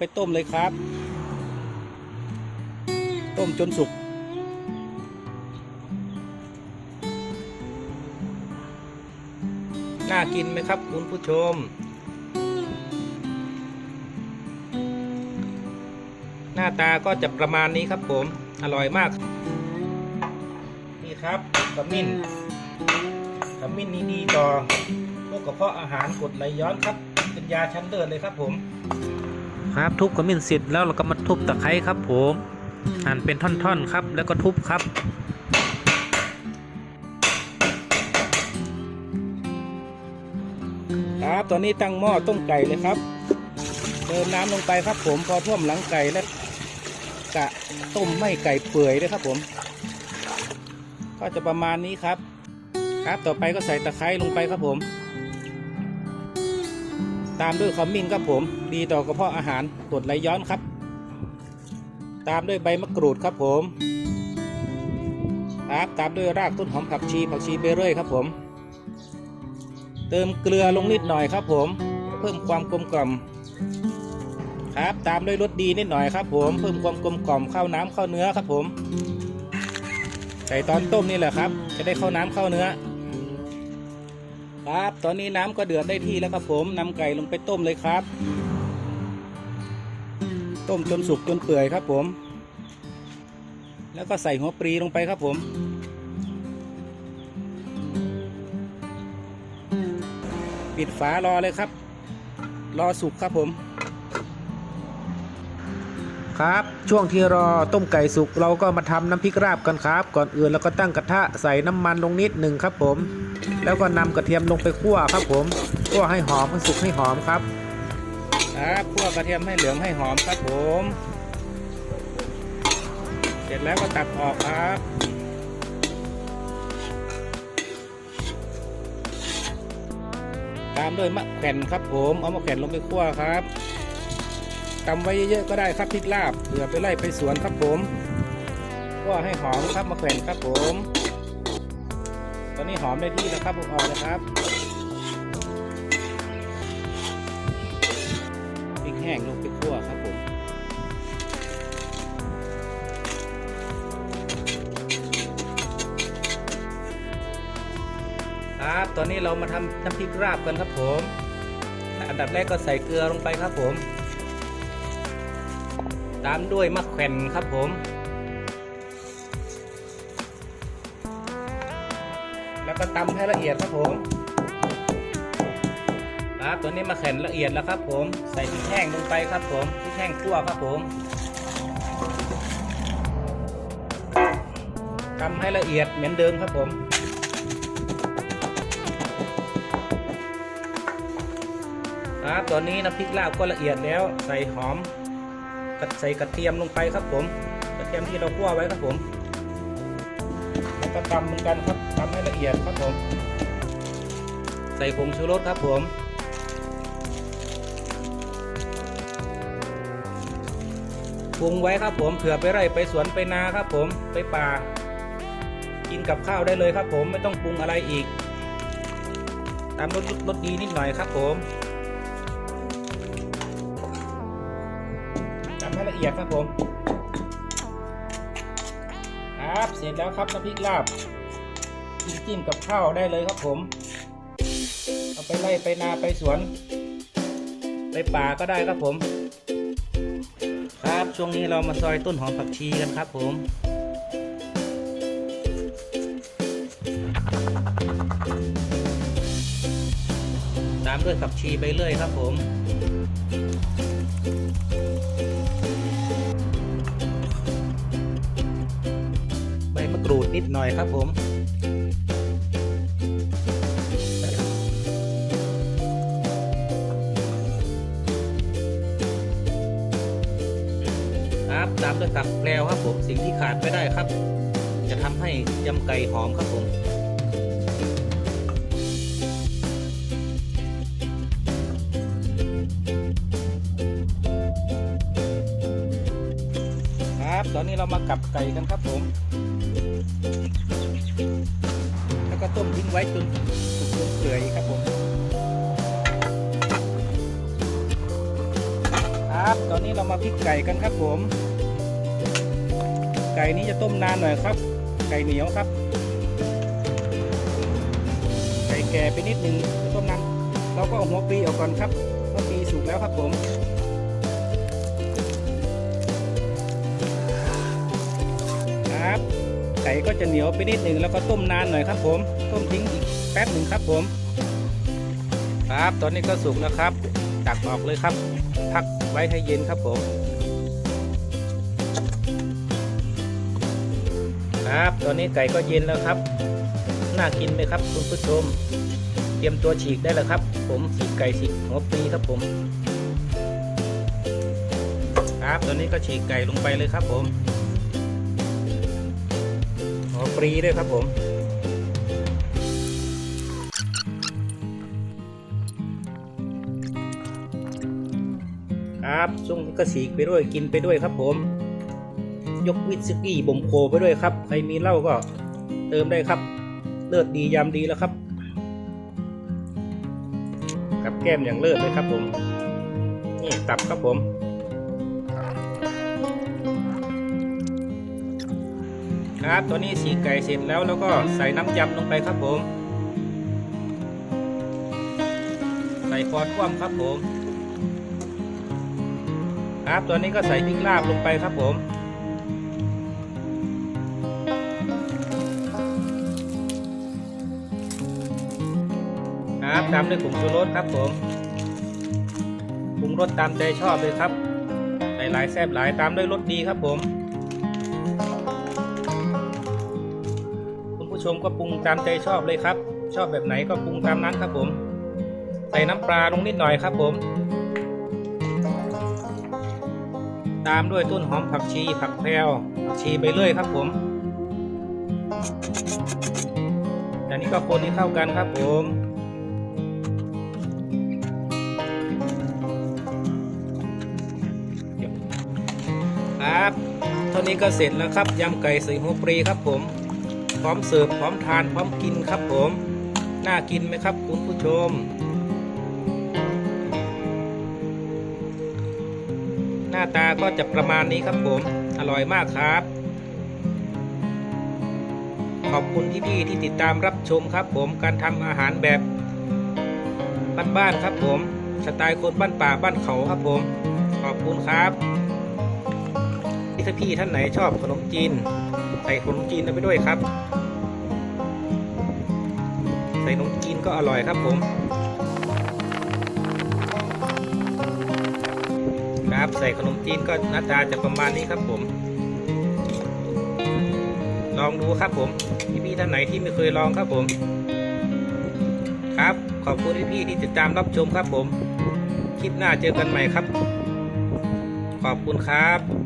ไปต้มเลยครับ ต้มจนสุก น่ากินไหมครับคุณผู้ชม หน้าตาก็จะประมาณนี้ครับผม อร่อยมาก นี่ครับขมิ้นขมิ้นนี่ดีต่อโรคกระเพาะอาหารกดไหลย้อนครับ เป็นยาชั้นเลิศเลยครับผม ครับ ทุบขมิ้นเสร็จแล้วเราก็มาทุบตะไคร้ครับผมหั่นเป็นท่อนๆครับ แล้วก็ทุบครับครับตอนนี้ตั้งหม้อต้มไก่เลยครับ เติมน้ำลงไปครับผมพอท่วมหลังไก่แล้วกะต้มไม่ไก่เปื่อยด้วยครับผม ก็จะประมาณนี้ครับ ครับต่อไปก็ใส่ตะไคร้ลงไปครับผม ตามด้วยขมิ้นครับผม ดีต่อกระเพาะอาหารกรดไหลย้อนครับ ตามด้วยใบมะกรูดครับผมครับตามด้วยรากต้นหอมผักชีผักชีเบเร่ยครับผม เติมเกลือลงนิดหน่อยครับผม เพิ่มความกลมกล่อมครับตามด้วยรสดีนิดหน่อยครับผม เพิ่มความกลมกล่อมเข้าน้ำเข้าเนื้อครับผมใส่ตอนต้มนี่แหละครับ จะได้เข้าน้ำเข้าเนื้อ ครับ ตอนนี้น้ำก็เดือดได้ที่แล้วครับผมนำไก่ลงไปต้มเลยครับ ต้มจนสุกจนเปื่อยครับผม แล้วก็ใส่หัวปรีลงไปครับผม ปิดฝารอเลยครับ รอสุกครับผม ครับ ช่วงที่รอต้มไก่สุกเราก็มาทำน้ำพริกราบกันครับ ก่อนอื่นเราก็ตั้งกระทะใส่น้ำมันลงนิดหนึ่งครับผม แล้วก็นำกระเทียมลงไปคั่วครับผมคั่วให้หอมให้สุกให้หอมครับครับคั่วกระเทียมให้เหลืองให้หอมครับผม เสร็จแล้วก็ตักออกครับตามด้วยมะแขวนครับผม เอามะแขวนลงไปคั่วครับ ตำไว้เยอะๆก็ได้ครับพริกลาบเผื่อไปไล่ไปสวนครับผมคั่วให้หอมครับมะแขวนครับผม ตอนนี้หอมได้ที่แล้วครับผมออกเลยครับพริกแห้งลงไปคั่วครับผมครับตอนนี้เรามาทำน้ำพริกราบกันครับผม อันดับแรกก็ใส่เกลือลงไปครับผม ตามด้วยมะแขวนครับผม แล้วก็ตำให้ละเอียดครับผมครับตัวนี้มาแข็นละเอียดแล้วครับผม ใส่พริกแห้งลงไปครับผมพริกแห้งคั่วครับผมทำให้ละเอียดเหมือนเดิมครับผมครับตอนนี้น้ำพริกลาบก็ละเอียดแล้ว ใส่หอม ใส่กระเทียมลงไปครับผม กระเทียมที่เราคั่วไว้ครับผมแล้วก็ตำเหมือนกันครับตำให้ละเอียดครับผม ใส่ผงชูรสครับผมปรุงไว้ครับผมเผื่อไปไร่ไปสวนไปนาครับผมไปป่า กินกับข้าวได้เลยครับผมไม่ต้องปรุงอะไรอีก ตามรสรสดีนิดหน่อยครับผม ละเอียดครับผม ครับเสร็จแล้วครับน้ำพริกลาบจิ้มกับข้าวได้เลยครับผม เอาไปไล่ไปนาไปสวน ไปป่าก็ได้ครับผม ครับช่วงนี้เรามาซอยต้นหอมผักชีกันครับผมตามด้วยผักชีไปเรื่อยครับผม นิดหน่อยครับผมครับตามด้วยตักแปลวครับผมสิ่งที่ขาดไม่ได้ครับ จะทำให้ยำไก่หอมครับผมครับตอนนี้เรามากลับไก่กันครับผม ก็ต้มทิ้งไว้จนสุกจนเปื่อยครับผมครับตอนนี้เรามาพริกไก่กันครับผม ไก่นี้จะต้มนานหน่อยครับ ไก่เหนียวครับ ไก่แก่ไปนิดนึงต้มนานเราก็เอาหัวปีออกก่อนครับหัวปีสุกแล้วครับผม ไก่ก็จะเหนียวไปนิดหนึ่งแล้วก็ต้มนานหน่อยครับ ผมต้มทิ้งอีกแป๊บหนึ่งครับผม ครับตอนนี้ก็สุกแล้วครับตักออกเลยครับ พักไว้ให้เย็นครับผม ครับตอนนี้ไก่ก็เย็นแล้วครับน่ากินไหมครับ คุณผู้ชม เตรียมตัวฉีกได้แล้วครับ ผมฉีกไก่ฉีกหัวปีครับผม ครับตอนนี้ก็ฉีกไก่ลงไปเลยครับผม หัวปลีด้วยครับผม ครับช่วงนี้ก็ฉีไปด้วยกินไปด้วยครับผม ยกวิสกี้บ่มโคไปด้วยครับ ใครมีเหล้าก็เติมได้ครับ เลิศดียามดีแล้วครับ กับแก้มอย่างเลิศเลยครับผม นี่ตับครับผม ครับ ตัวนี้สีไก่เสร็จแล้วแล้วก็ใส่น้ำยำลงไปครับผม ใส่ฟอสคว่ำครับผม ครับตัวนี้ก็ใส่พริกลาบลงไปครับผมครับตามด้วยผงชูรสครับผมปรุงรสตามใจชอบเลยครับ หลายๆแซ่บหลายตามด้วยรสดีครับผม ชมก็ปรุงตามใจชอบเลยครับ ชอบแบบไหนก็ปรุงตามนั้นครับผม ใส่น้ำปลาลงนิดหน่อยครับผม ตามด้วยต้นหอมผักชีผักแพรวผักชีไปเรื่อยครับผมจากนี้ก็คนให้เข้ากันครับผมครับเท่านี้ก็เสร็จแล้วครับยำไก่ใส่หัวปรีครับผม พร้อมเสิร์ฟพร้อมทานพร้อมกินครับผม น่ากินไหมครับคุณผู้ชม หน้าตาก็จะประมาณนี้ครับผม อร่อยมากครับ ขอบคุณพี่ๆที่ติดตามรับชมครับผมการทำอาหารแบบบ้านๆครับผม สไตล์คนบ้านป่าบ้านเขาครับผม ขอบคุณครับถ้าพี่ท่านไหนชอบขนมจีน ใส่ขนมจีนไปด้วยครับ ใส่ขนมจีนก็อร่อยครับผม ครับใส่ขนมจีนก็หน้าตาจะประมาณนี้ครับผม ลองดูครับผมพี่พี่ๆท่านไหนที่ไม่เคยลองครับผม ครับขอบคุณพี่พี่ๆที่ติดตามรับชมครับผม คลิปหน้าเจอกันใหม่ครับ ขอบคุณครับ